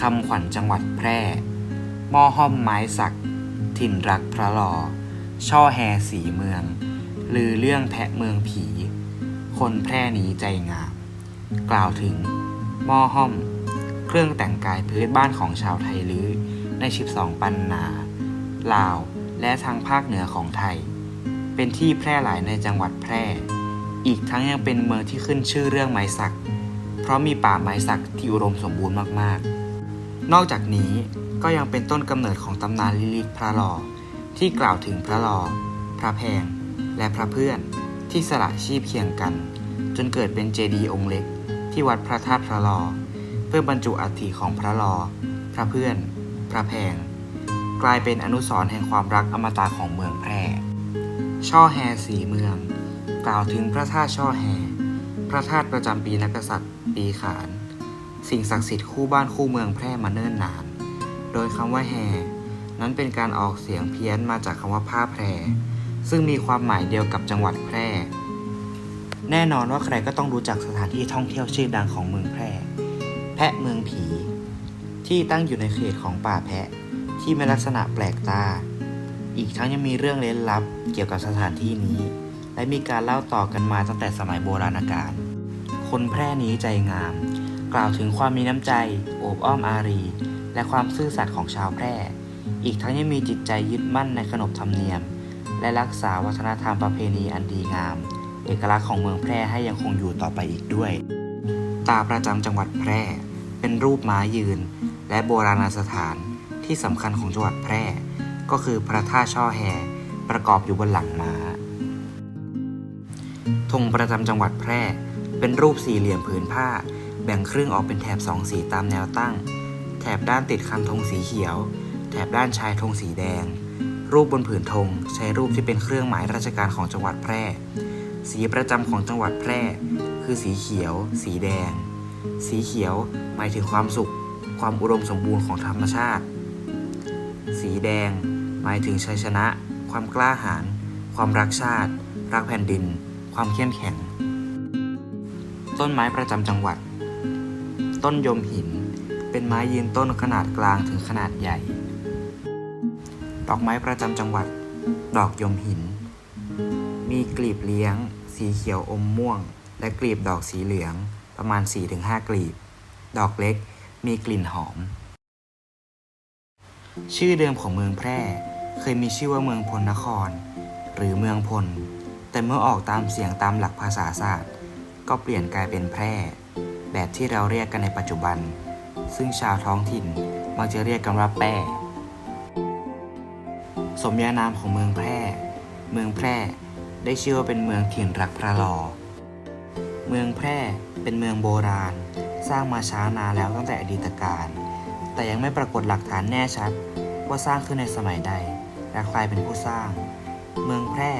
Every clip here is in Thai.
คำขวัญจังหวัดแพร่ม้อห้อมไม้สัก ถิ่นรักพระลอ ช่อแฮสีเมือง ลือเรื่องแพะเมืองผี คนแพร่นี้ใจงาม กล่าวถึงม้อห้อม เครื่องแต่งกายพื้นบ้านของชาวไทยลื้อใน 12 ปันนา ลาว และทางภาคเหนือของไทย เป็นที่แพร่หลายในจังหวัดแพร่ อีกทั้งยังเป็นเมืองที่ขึ้นชื่อเรื่องไม้สัก เพราะมีป่าไม้สักที่อุดมสมบูรณ์มากๆ นอกจากนี้ก็ยังเป็นต้นกำเนิดของตำนานลิลิตพระลอ ที่กล่าวถึงพระลอ พระแพง และพระเพื่อนที่สละชีพเคียงกัน จนเกิดเป็นเจดีย์องค์เล็ก ที่วัดพระธาตุพระลอ เพื่อบรรจุอัฐิของพระลอ พระเพื่อน พระแพง กลายเป็นอนุสรณ์แห่งความรักอมตะของเมืองแพร่ ช่อแฮสีเมือง กล่าวถึงพระธาตุช่อแฮ พระธาตุประจำปีนักษัตริย์ ปีขาน สิ่งศักดิ์สิทธิ์คู่บ้านคู่เมืองแพร่มาเนิ่นนาน โดยคำว่าแฮนั้นเป็นการออกเสียงเพี้ยนมาจากคำว่าผ้าแพร ซึ่งมีความหมายเดียวกับจังหวัดแพร่ แน่นอนว่าใครก็ต้องรู้จักสถานที่ท่องเที่ยวชื่อดังของเมืองแพร่ แพะเมืองผี ที่ตั้งอยู่ในเขตของป่าแพะ ที่มีลักษณะแปลกตา อีกทั้งยังมีเรื่องเล้นลับเกี่ยวกับสถานที่นี้ และมีการเล่าต่อกันมาตั้งแต่สมัยโบราณกาล คนแพร่นี้ใจงาม กล่าวถึงความมีน้ำใจ โอบอ้อมอารี และความซื่อสัตย์ของชาวแพร่ อีกทั้งยังมีจิตใจยึดมั่นในขนบธรรมเนียม และรักษาวัฒนธรรมประเพณีอันดีงาม เอกลักษณ์ของเมืองแพร่ให้ยังคงอยู่ต่อไปอีกด้วย ตาประจำจังหวัดแพร่ เป็นรูปม้ายืน และโบราณสถานที่สำคัญของจังหวัดแพร่ ก็คือพระธาตุช่อแฮประกอบอยู่บนหลังม้าธงประจำจังหวัดแพร่ เป็นรูปสี่เหลี่ยมผืนผ้า แบ่งครึ่งออกเป็นแถบสองสีตามแนวตั้ง แถบด้านติดคันธงสีเขียว แถบด้านชายธงสีแดง รูปบนผืนธงใช้รูปที่เป็นเครื่องหมายราชการของจังหวัดแพร่ สีประจำของจังหวัดแพร่ คือสีเขียว สีแดง สีเขียวหมายถึงความสุข ความอุดมสมบูรณ์ของธรรมชาติ สีแดง หมายถึงชัยชนะ ความกล้าหาญความรักชาติ รักแผ่นดิน ความเข้มแข็ง ต้นไม้ประจำจังหวัด ต้นยมหิน เป็นไม้ยืนต้นขนาดกลางถึงขนาดใหญ่ ดอกไม้ประจำจังหวัด ดอกยมหิน มีกลีบเลี้ยง สีเขียวอมม่วง และกลีบดอกสีเหลืองประมาณ 4-5 กลีบ ดอกเล็กมีกลิ่นหอม ชื่อเดิมของเมืองแพร่ เคยมีชื่อว่าเมืองพลนคร หรือเมืองพล แต่เมื่อออกตามเสียงตามหลักภาษาศาสตร์ ก็เปลี่ยนกลายเป็นแพร่ แบบที่เราเรียกกันในปัจจุบัน ซึ่งชาวท้องถิ่นมักจะเรียกกันว่าแป้สมญานามของเมืองแพร่ เมืองแพร่ได้ชื่อว่าเป็นเมืองถิ่นรักพระลอ เมืองแพร่เป็นเมืองโบราณ สร้างมาช้านานแล้วตั้งแต่อดีตการ แต่ยังไม่ปรากฏหลักฐานแน่ชัด ว่าสร้างขึ้นในสมัยใด และใครเป็นผู้สร้าง เมืองแพร่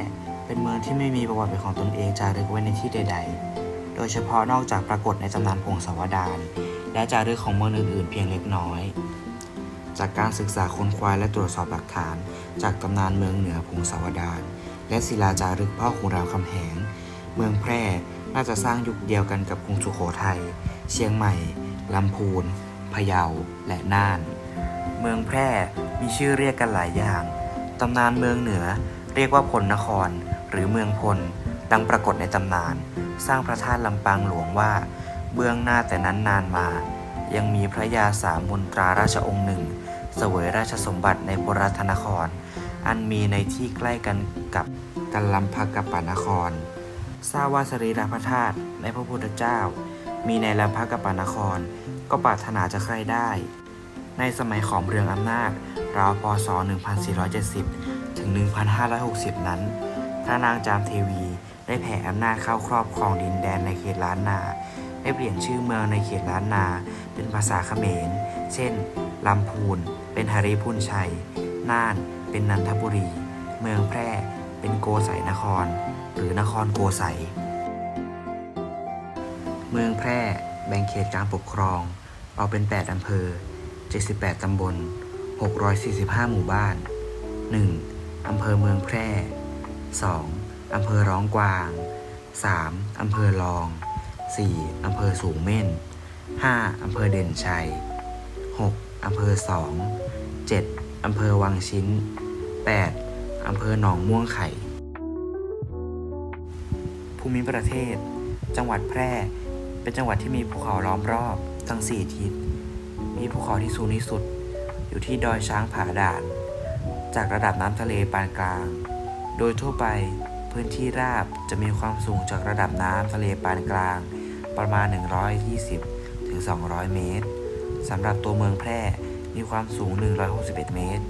เป็นเมืองที่ไม่มีประวัติเป็นของตนเองจารึกไว้ในที่ใด ๆ โดยเฉพาะนอกจากปรากฏในตำนานพงศาวดารและจารึกของเมืองอื่นๆ เพียงเล็กน้อย จากการศึกษาค้นคว้าและตรวจสอบหลักฐาน จากตำนานเมืองเหนือพงศาวดารและศิลาจารึกพ่อขุนรามคำแหง เมืองแพร่น่าจะสร้างยุคเดียวกันกับกรุงสุโขทัย เชียงใหม่ ลำพูน พะเยา และน่าน เมืองแพร่มีชื่อเรียกกันหลายอย่าง ตำนานเมืองเหนือเรียกว่าพลนคร หรือเมืองพล ดังปรากฏในตำนาน สร้างพระธาตุลำปางหลวงว่า เบื้องหน้าแต่นั้นนานมา ยังมีพระยาสามนตราราชองค์หนึ่ง เสวยราชสมบัติในปุรัตนคร อันมีในที่ใกล้กันกับกัลลัมพกปานคร ทราบว่าสรีระพระธาตุในพระพุทธเจ้า มีในลำพักปานคร ก็ปรารถนาจะใครได้ ในสมัยของเรืองอำนาจราวพศ 1470 ถึง 1560 นั้น พระนางจามเทวี ได้แผ่อำนาจเข้าครอบครองดินแดนในเขตล้านนา ได้เปลี่ยนชื่อเมืองในเขตล้านนา เป็นภาษาเขมร เช่นลำพูน เป็นหริพุนชัย น่าน เป็นนันทบุรี เมืองแพร่ เป็นโกสัยนคร หรือนครโกสัย เมืองแพร่ แบ่งเขตการปกครองออกเป็น 8 อำเภอ 78 ตำบล 645 หมู่บ้าน 1. อำเภอเมืองแพร่ 2. อำเภอร้องกวาง 3. อำเภอรอง 4. อำเภอสูงเม่น 5. อำเภอเด่นชัย 6. อำเภอ2 7. อำเภอวังชิ้น 8. อำเภอหนองม่วงไข่ ภูมิประเทศ จังหวัดแพร่ เป็นจังหวัดที่มีภูเขาล้อมรอบทั้ง 4 ทิศ มีภูเขาที่สูงที่สุด อยู่ที่ดอยช้างผาด่าน จากระดับน้ำทะเลปานกลาง โดยทั่วไป พื้นที่ราบจะมีความสูงจากระดับน้ำทะเลปานกลาง ประมาณ 120 ถึง 200 เมตรสำหรับตัวเมืองแพร่มีความสูง 161 เมตร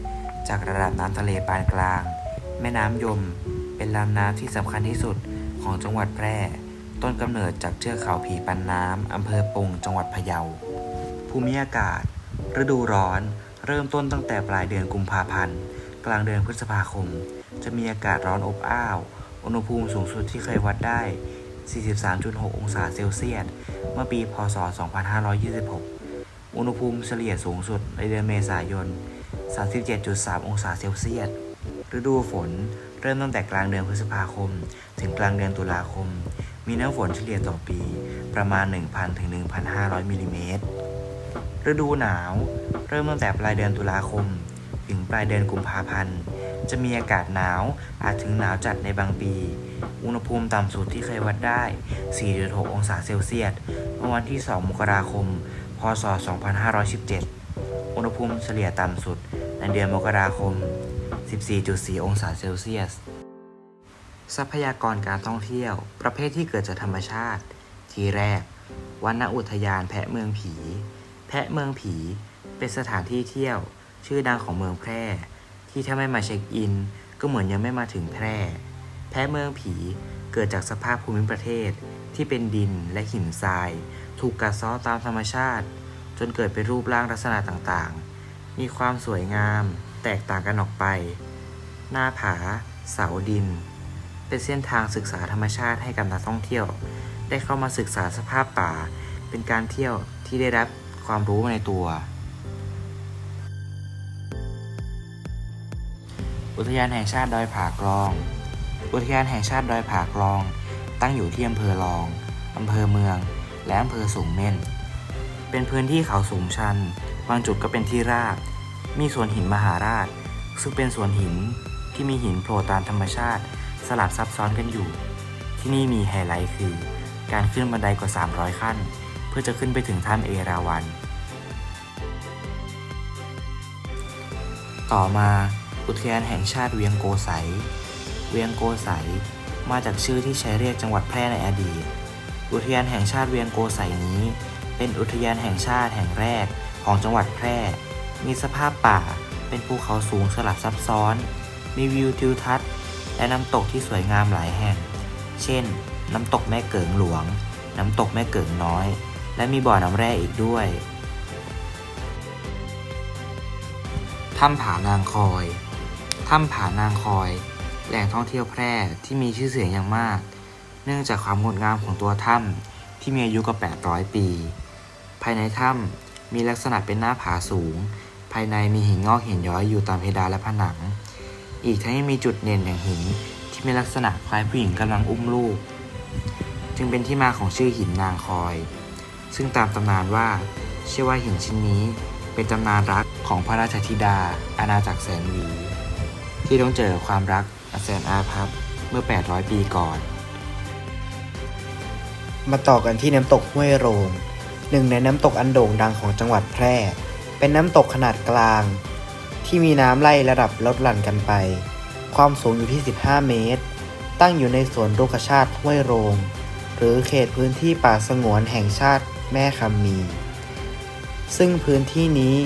จากระดับน้ำทะเลปานกลาง แม่น้ำยม เป็นลำน้ำที่สำคัญที่สุดของจังหวัดแพร่ ต้นกำเนิดจากเทือกเขาผีปันน้ำอำเภอปงจังหวัดพะเยา ภูมิอากาศ ฤดูร้อน เริ่มต้นตั้งแต่ปลายเดือนกุมภาพันธ์ กลางเดือนพฤษภาคม จะมีอากาศร้อนอบอ้าว อุณหภูมิสูงสุดที่เคยวัดได้ 43.6 องศาเซลเซียส เมื่อปี พศ 2526 อุณหภูมิเฉลี่ยสูงสุดในเดือนเมษายน 37.3 องศาเซลเซียส ฤดูฝนเริ่มตั้งแต่กลางเดือนพฤษภาคม ถึงกลางเดือนตุลาคม มีน้ำฝนเฉลี่ยต่อปีประมาณ 1,000 ถึง 1,500 มิลลิเมตร ฤดูหนาว เริ่มตั้งแต่ปลายเดือนตุลาคม ถึงปลายเดือนกุมภาพันธ์ จะมีอากาศหนาว อาจถึงหนาวจัดในบางปี อุณหภูมิต่ำสุดที่เคยวัดได้ 4.6 องศาเซลเซียสเมื่อวันที่ 2 มกราคม พศ 2517 อุณหภูมิเฉลี่ยต่ำสุดในเดือนมกราคม 14.4 องศาเซลเซียส ทรัพยากรการท่องเที่ยว ประเภทที่เกิดจากธรรมชาติ ที่แรกวันอุทยานแพะเมืองผี แพะเมืองผี เป็นสถานที่เที่ยว ชื่อดังของเมืองแพร่ ที่ถ้าไม่มาเช็คอิน ก็เหมือนยังไม่มาถึงแพร่ แพะเมืองผีเกิดจากสภาพภูมิประเทศ ที่เป็นดินและหินทราย ถูกกัดเซาะตามธรรมชาติ จนเกิดเป็นรูปร่างลักษณะต่างๆ มีความสวยงาม แตกต่างกันออกไป หน้าผา เสาดิน เป็นเส้นทางศึกษาธรรมชาติให้กับนักท่องเที่ยว ได้เข้ามาศึกษาสภาพป่า เป็นการเที่ยวที่ได้รับความรู้ในตัว อุทยานแห่งชาติดอยผากลอง อุทยานแห่งชาติดอยผากลอง ตั้งอยู่ที่อำเภอรอง อำเภอเมือง และอำเภอสูงเม่น เป็นพื้นที่เขาสูงชัน บางจุดก็เป็นที่ราบ มีสวนหินมหาราช ซึ่งเป็นสวนหินที่มีหินโผล่ตามธรรมชาติ สลับซับซ้อนกันอยู่ ที่นี่มีไฮไลท์คือ การขึ้นบันไดกว่า 300 ขั้น เพื่อจะขึ้นไปถึงถ้ำเอราวัณต่อมา อุทยานแห่งชาติเวียงโกไสยเวียงโกไสยมาจากชื่อที่ใช้เรียกจังหวัดแพร่ในอดีต อุทยานแห่งชาติเวียงโกไสยนี้ เป็นอุทยานแห่งชาติแห่งแรกของจังหวัดแพร่ มีสภาพป่าเป็นภูเขาสูงสลับซับซ้อน มีวิวทิวทัศน์ และน้ำตกที่สวยงามหลายแห่ง เช่น น้ำตกแม่เกิงหลวง น้ำตกแม่เกิงน้อย และมีบ่อน้ำแร่อีกด้วยถ้ำผานางคอย ถ้ำผานางคอย แหล่งท่องเที่ยวแพร่ที่มีชื่อเสียงอย่างมาก เนื่องจากความงดงามของตัวถ้ำที่มีอายุกว่า 800 ปี ภายในถ้ำมีลักษณะเป็นหน้าผาสูง ภายในมีหินงอกหินย้อยอยู่ตามเพดานและผนัง อีกทั้งยังมีจุดเด่นอย่างหินที่มีลักษณะคล้ายผู้หญิงกำลังอุ้มลูก จึงเป็นที่มาของชื่อหินนางคอย ซึ่งตามตำนานว่าเชื่อว่าหินชิ้นนี้เป็นตำนานรักของพระราชธิดาอาณาจักรแสนหวี ที่ต้องเจอความรักอันแสนอาภัพเมื่อ 800 ปีก่อน มาต่อกันที่น้ำตกห้วยโรง หนึ่งในน้ำตกอันโด่งดังของจังหวัดแพร่ เป็นน้ำตกขนาดกลาง ที่มีน้ำไล่ระดับลดหลั่นกันไป ความสูงอยู่ที่ 15 เมตร ตั้งอยู่ในสวนรุกชาติห้วยโรง หรือเขตพื้นที่ป่าสงวนแห่งชาติแม่คำมี ซึ่งพื้นที่นี้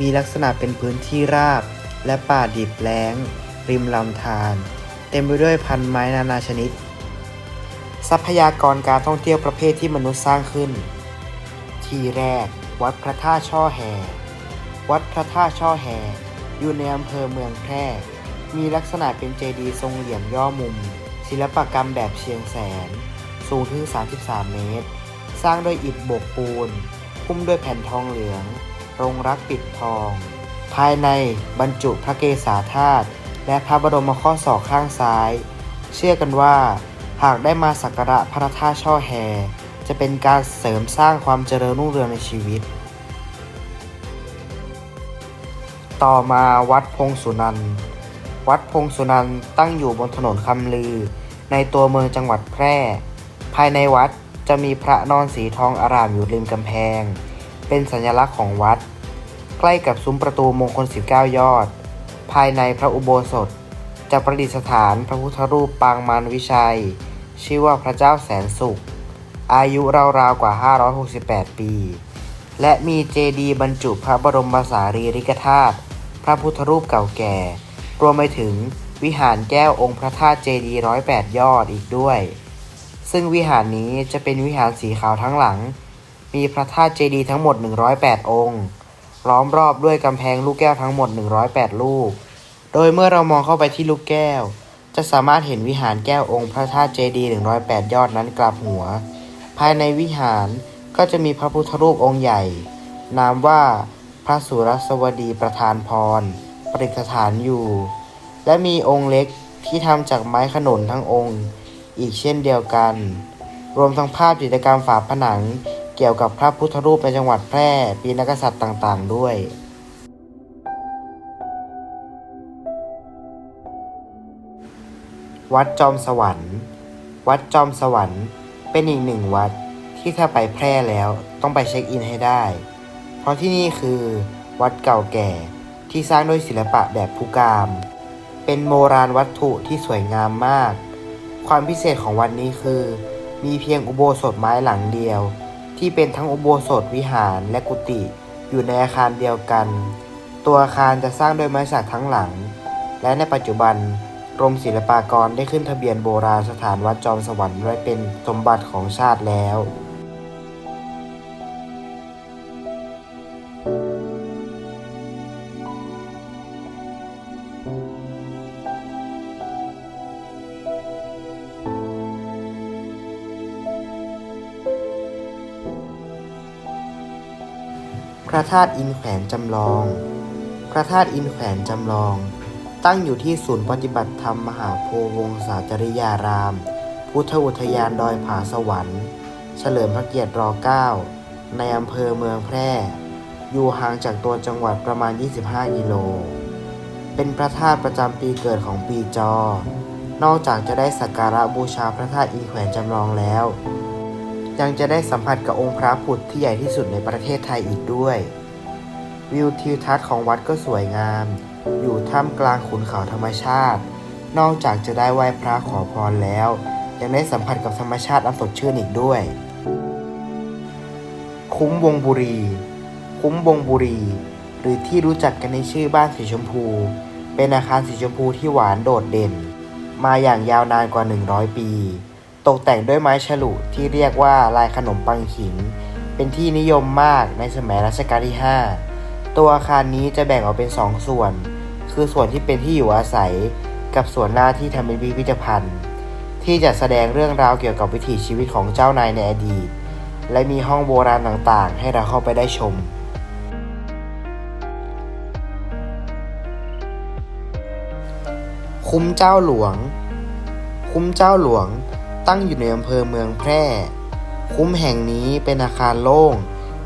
มีลักษณะเป็นพื้นที่ราบและป่าดิบแล้ง ริมลำธารเต็มไปด้วยพันไม้นานาชนิด ทรัพยากรการท่องเที่ยวประเภทที่มนุษย์สร้างขึ้น ที่แรก วัดพระธาตุช่อแฮวัดพระธาตุช่อแฮอยู่ในอำเภอเมืองแพร่ มีลักษณะเป็นเจดีย์ทรงเหลี่ยมย่อมุม ศิลปกรรมแบบเชียงแสน สูงถึง 33 เมตร สร้างด้วยอิฐโบกปูนหุ้มด้วยแผ่นทองเหลือง รงรักปิดทอง ภายในบรรจุพระเกศาธาตุ และพระบรมข้อศอกข้างซ้าย เชื่อกันว่า หากได้มาสักการะพระธาตุช่อแฮ จะเป็นการเสริมสร้างความเจริญรุ่งเรืองในชีวิต ต่อมาวัดพงสุนันวัดพงสุนันตั้งอยู่บนถนนคำลือ ในตัวเมืองจังหวัดแพร่ ภายในวัดจะมีพระนอนสีทองอารามอยู่ริมกำแพง เป็นสัญลักษณ์ของวัด ใกล้กับซุ้มประตูมงคล 19 ยอด ภายในพระอุโบสถ จะประดิษฐานพระพุทธรูปปางมารวิชัย ชื่อว่าพระเจ้าแสนสุข อายุราวๆกว่า 568 ปี และมีเจดีย์บรรจุพระบรมสารีริกธาตุพระพุทธรูปเก่าแก่ รวมไปถึงวิหารแก้วองค์พระธาตุเจดีย์ร้อยแปดยอดอีกด้วย ซึ่งวิหารนี้จะเป็นวิหารสีขาวทั้งหลัง มีพระธาตุเจดีย์ทั้งหมด 108 องค์ ล้อมรอบด้วยกำแพงลูกแก้วทั้งหมด 108 ลูก โดยเมื่อเรามองเข้าไปที่ลูกแก้ว จะสามารถเห็นวิหารแก้วองค์พระธาตุเจดีย์108 ยอดนั้นกลับหัว ภายในวิหารก็จะมีพระพุทธรูปองค์ใหญ่ นามว่าพระสุรสวดีประธานพร ประดิษฐานอยู่ และมีองค์เล็กที่ทำจากไม้ขนุนทั้งองค์ อีกเช่นเดียวกัน รวมทั้งภาพจิตรกรรมฝาผนัง เกี่ยวกับพระพุทธรูปในจังหวัดแพร่ปีนักษัตริย์ต่างๆ ด้วยวัดจอมสวรรค์ วัดจอมสวรรค์เป็นอีกหนึ่งวัดที่ถ้าไปแพร่แล้วต้องไปเช็คอินให้ได้ เพราะที่นี่คือวัดเก่าแก่ที่สร้างด้วยศิลปะแบบภูกาม เป็นโบราณวัตถุที่สวยงามมาก ความพิเศษของวัดนี้คือ มีเพียงอุโบสถไม้หลังเดียว ที่เป็นทั้งอุโบสถวิหารและกุฏิอยู่ในอาคารเดียวกัน ตัวอาคารจะสร้างด้วยไม้สักทั้งหลัง และในปัจจุบันกรมศิลปากรได้ขึ้นทะเบียนโบราณสถานวัดจอมสวรรค์ไว้เป็นสมบัติของชาติแล้ว ระธาตุอินแขวนจำลอง พระธาตุอินแขวนจำลอง ตั้งอยู่ที่ศูนย์ปฏิบัติธรรมมหาโพธิวงศาจริยาราม พุทธอุทยานดอยผาสวรรค์ เฉลิมพระเกียรติร9ในอำเภอเมืองแพร่ อยู่ห่างจากตัวจังหวัดประมาณ 25 กิโล เป็นพระธาตุประจำปีเกิดของปีจอ นอกจากจะได้สักการะบูชาพระธาตุอินแขวนจำลองแล้ว ยังจะได้สัมผัสกับองค์พระพุทธที่ใหญ่ที่สุดในประเทศไทยอีกด้วย วิวทิวทัศน์ของวัดก็สวยงาม อยู่ท่ามกลางขุนเขาธรรมชาติ นอกจากจะได้ไหว้พระขอพรแล้ว ยังได้สัมผัสกับธรรมชาติอันสดชื่นอีกด้วย คุ้มวงบุรี คุ้มวงบุรี หรือที่รู้จักกันในชื่อบ้านสีชมพู เป็นอาคารสีชมพูที่หวานโดดเด่น มาอย่างยาวนานกว่า 100 ปี ตกแต่งด้วยไม้ฉลุที่เรียกว่าลายขนมปังขิงเป็นที่นิยมมากในสมัยรัชกาลที่ 5 ตัวอาคารนี้จะแบ่งออกเป็น 2 ส่วน คือส่วนที่เป็นที่อยู่อาศัย กับส่วนหน้าที่ทำเป็นพิพิธภัณฑ์ ที่จะแสดงเรื่องราวเกี่ยวกับวิถีชีวิตของเจ้านายในอดีต และมีห้องโบราณต่างๆ ให้เราเข้าไปได้ชมคุ้มเจ้าหลวง คุ้มเจ้าหลวง ตั้งอยู่ในอำเภอเมืองแพร่ คุ้มแห่งนี้เป็นอาคารโล่ง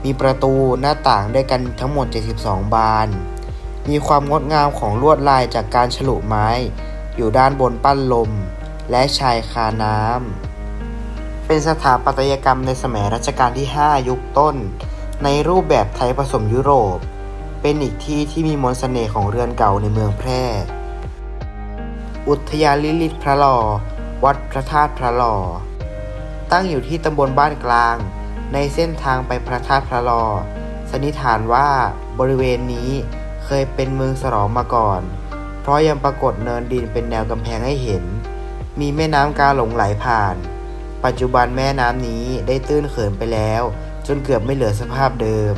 มีประตูหน้าต่างด้วยกันทั้งหมด 72 บาน มีความงดงามของลวดลายจากการฉลุไม้ อยู่ด้านบนปั้นลม และชายคาน้ำ เป็นสถาปัตยกรรมในสมัยรัชกาลที่ 5 ยุคต้น ในรูปแบบไทยผสมยุโรป เป็นอีกที่ที่มีมนต์เสน่ห์ของเรือนเก่าในเมืองแพร่ อุทยานลิลิตพระลอ วัดพระธาตุพระลอตั้งอยู่ที่ตำบลบ้านกลาง ในเส้นทางไปพระธาตุพระลอสันนิษฐานว่าบริเวณนี้เคยเป็นเมืองสรองมาก่อน เพราะยังปรากฏเนินดินเป็นแนวกำแพงให้เห็น มีแม่น้ำกาหลงไหลผ่าน ปัจจุบันแม่น้ำนี้ได้ตื้นเขินไปแล้ว จนเกือบไม่เหลือสภาพเดิม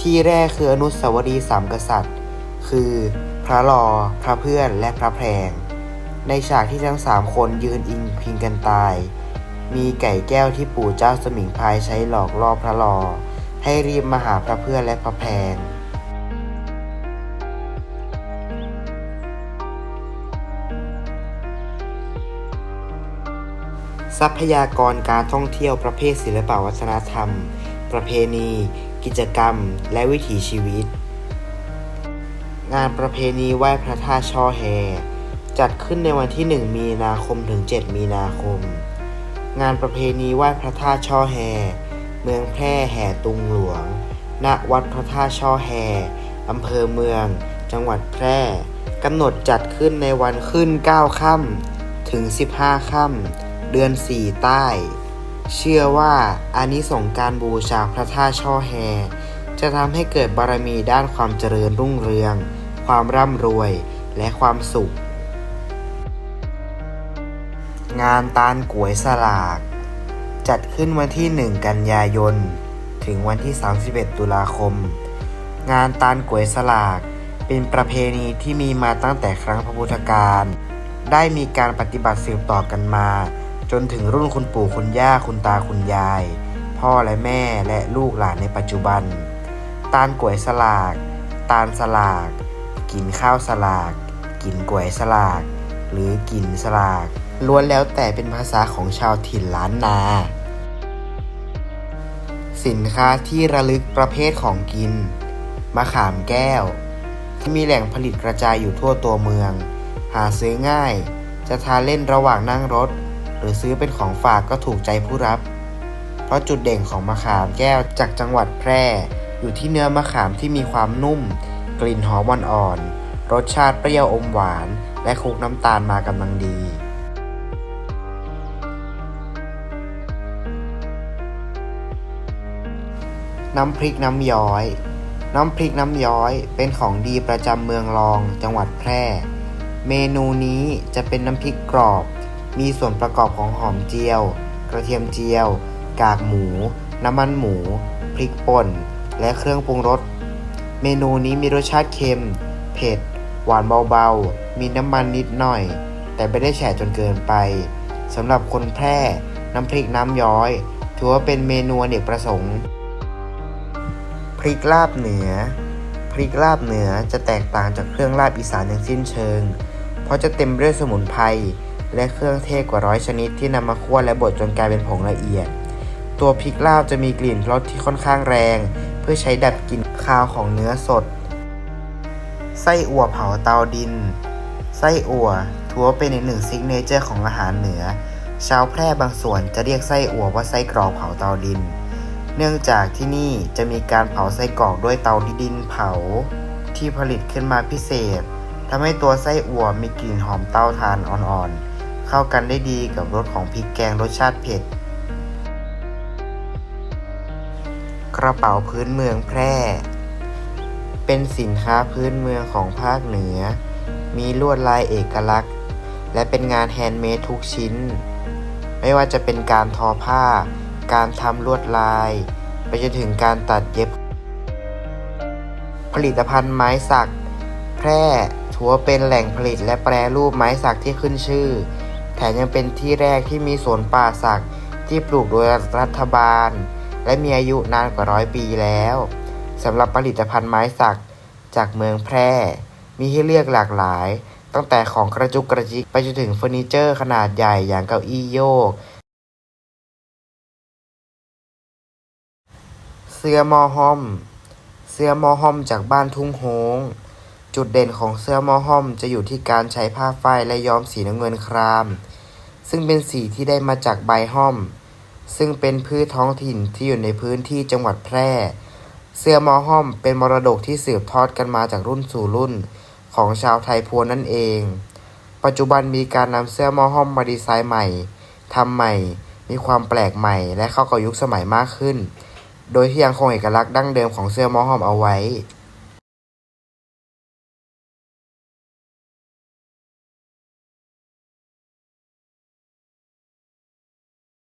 ที่แรกคืออนุสาวรีย์สามกษัตริย์ คือ พระลอพระเพื่อนและพระแพง ในฉากที่ทั้งสามคนยืนอิงพิงกันตาย มีไก่แก้วที่ปู่เจ้าสมิงพรายใช้หลอกล่อพระลอ ให้รีบมาหาพระเพื่อนและพระแพงทรัพยากรการท่องเที่ยวประเภทศิลปวัฒนธรรม ประเพณี กิจกรรม และวิถีชีวิต งานประเพณีไหว้พระธาตุช่อแฮ จัดขึ้นในวันที่ 1 มีนาคมถึง 7 มีนาคม งานประเพณีไหว้พระธาตุช่อแฮ เมืองแพร่แห่ตุงหลวง ณ วัดพระธาตุช่อแฮ อำเภอเมือง จังหวัดแพร่ กำหนดจัดขึ้นในวันขึ้น 9 ค่ำถึง 15 ค่ำเดือน 4 ใต้ เชื่อว่าอานิสงส์การบูชาพระธาตุช่อแฮ จะทำให้เกิดบารมีด้านความเจริญรุ่งเรือง ความร่ำรวย และความสุข งานตาลก๋วยสลาก จัดขึ้นวันที่ 1 กันยายน ถึงวันที่ 31 ตุลาคม งานตาลก๋วยสลาก เป็นประเพณีที่มีมาตั้งแต่ครั้งพระพุทธการ ได้มีการปฏิบัติสืบต่อกันมา จนถึงรุ่นคุณปู่คุณย่าคุณตาคุณยาย พ่อและแม่และลูกหลานในปัจจุบัน ตาลก๋วยสลาก ตาลสลาก กินข้าวสลาก กินก๋วยสลาก หรือกินสลาก ล้วนแล้วแต่เป็นภาษาของชาวถิ่นล้านนา สินค้าที่ระลึกประเภทของกิน มะขามแก้ว ที่มีแหล่งผลิตกระจายอยู่ทั่วตัวเมือง หาซื้อง่าย จะทานเล่นระหว่างนั่งรถ หรือซื้อเป็นของฝากก็ถูกใจผู้รับ เพราะจุดเด่นของมะขามแก้วจากจังหวัดแพร่อยู่ที่เนื้อมะขามที่มีความนุ่ม กลิ่นหอมอ่อนๆรสชาติเปรี้ยวอมหวาน และคลุกน้ำตาลมากำลังดี น้ำพริกน้ำย้อย น้ำพริกน้ำย้อย เป็นของดีประจำเมืองรอง จังหวัดแพร่ เมนูนี้จะเป็นน้ำพริกกรอบ มีส่วนประกอบของหอมเจียว กระเทียมเจียว กากหมู น้ำมันหมู พริกป่น และเครื่องปรุงรส เมนูนี้มีรสชาติเค็ม เผ็ด หวานเบาๆ มีน้ำมันนิดหน่อย แต่ไม่ได้แฉะจนเกินไปสำหรับคนแพร่ น้ำพริกน้ำย้อย ถือว่าเป็นเมนูอเนกประสงค์ พริกลาบเหนือ พริกลาบเหนือจะแตกต่างจากเครื่องลาบอีสานอย่างสิ้นเชิง เพราะจะเต็มไปด้วยสมุนไพรและเครื่องเทศกว่าร้อยชนิดที่นำมาคั่วและบดจนกลายเป็นผงละเอียด ตัวพริกลาบจะมีกลิ่นรสที่ค่อนข้างแรง เพื่อใช้ดับกลิ่นคาวของเนื้อสด ไส้อั่วเผาเตาดิน ไส้อั่วถือว่าเป็นอีกหนึ่งซิกเนเจอร์ของอาหารเหนือ ชาวแพร่บางส่วนจะเรียกไส้อั่วว่าไส้กรอกเผาเตาดิน เนื่องจากที่นี่จะมีการเผาไส้กรอกด้วยเตาดินเผาที่ผลิตขึ้นมาพิเศษทำให้ตัวไส้อั่วมีกลิ่นหอมเต้าทานอ่อนๆ เข้ากันได้ดีกับรสของพริกแกงรสชาติเผ็ด กระเป๋าพื้นเมืองแพร่ เป็นสินค้าพื้นเมืองของภาคเหนือ มีลวดลายเอกลักษณ์ และเป็นงานแฮนด์เมดทุกชิ้น ไม่ว่าจะเป็นการทอผ้า การทำลวดลาย ไปจนถึงการตัดเย็บ ผลิตภัณฑ์ไม้สัก แพร่ถือว่าเป็นแหล่งผลิตและแปรรูปไม้สักที่ขึ้นชื่อ แถมยังเป็นที่แรกที่มีสวนป่าสักที่ปลูกโดยรัฐบาล และมีอายุนานกว่าร้อยปีแล้วสำหรับผลิตภัณฑ์ไม้สักจากเมืองแพร่ มีให้เลือกหลากหลาย ตั้งแต่ของกระจุกกระจิกไปจนถึงเฟอร์นิเจอร์ขนาดใหญ่อย่างเก้าอี้โยก สื้อมอหอม เสื้อมอหอมจากบ้านทุ่งโฮง จุดเด่นของเสื้อมอหอมจะอยู่ที่การใช้ผ้าฝ้ายและย้อมสีน้ำเงินคราม ซึ่งเป็นสีที่ได้มาจากใบห้อม ซึ่งเป็นพืชท้องถิ่นที่อยู่ในพื้นที่จังหวัดแพร่ เสื้อมอหอมเป็นมรดกที่สืบทอดกันมาจากรุ่นสู่รุ่นของชาวไทยพวนนั่นเอง ปัจจุบันมีการนำเสื้อมอหอมมาดีไซน์ใหม่ทำใหม่ มีความแปลกใหม่และเข้ากับยุคสมัยมากขึ้น โดยที่ยังคงเอกลักษณ์ดั้งเดิมของเสื้อมอห้อมเอาไว้